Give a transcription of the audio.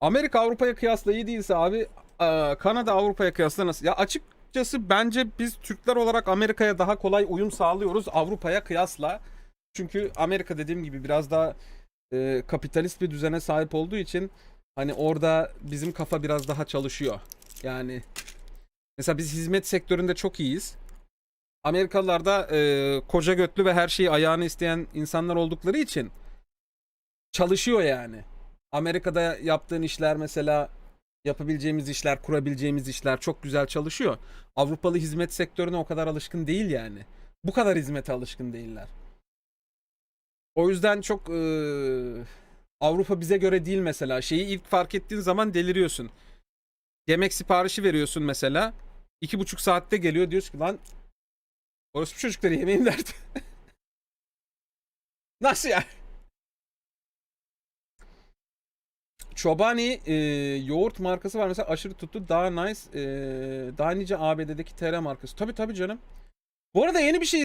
Amerika Avrupa'ya kıyasla iyi değilse abi e, Kanada Avrupa'ya kıyasla nasıl? Ya açıkçası bence biz Türkler olarak Amerika'ya daha kolay uyum sağlıyoruz Avrupa'ya kıyasla. Çünkü Amerika dediğim gibi biraz daha e, kapitalist bir düzene sahip olduğu için hani orada bizim kafa biraz daha çalışıyor. Yani mesela biz hizmet sektöründe çok iyiyiz. Amerikalılar da e, koca götlü ve her şeyi ayağını isteyen insanlar oldukları için çalışıyor yani. Amerika'da yaptığın işler mesela yapabileceğimiz işler, kurabileceğimiz işler çok güzel çalışıyor. Avrupalı hizmet sektörüne o kadar alışkın değil yani. Bu kadar hizmete alışkın değiller. O yüzden çok eee, Avrupa bize göre değil mesela. Şeyi ilk fark ettiğin zaman deliriyorsun. Yemek siparişi veriyorsun mesela. iki buçuk saatte geliyor diyorsun ki lan orospu çocukları yemeğim nerede? Nasıl ya? Chobani e, yoğurt markası var mesela aşırı tuttu. Daha nice. e, daha nice ABD'deki TR markası. Tabii tabii canım. Bu arada yeni bir şey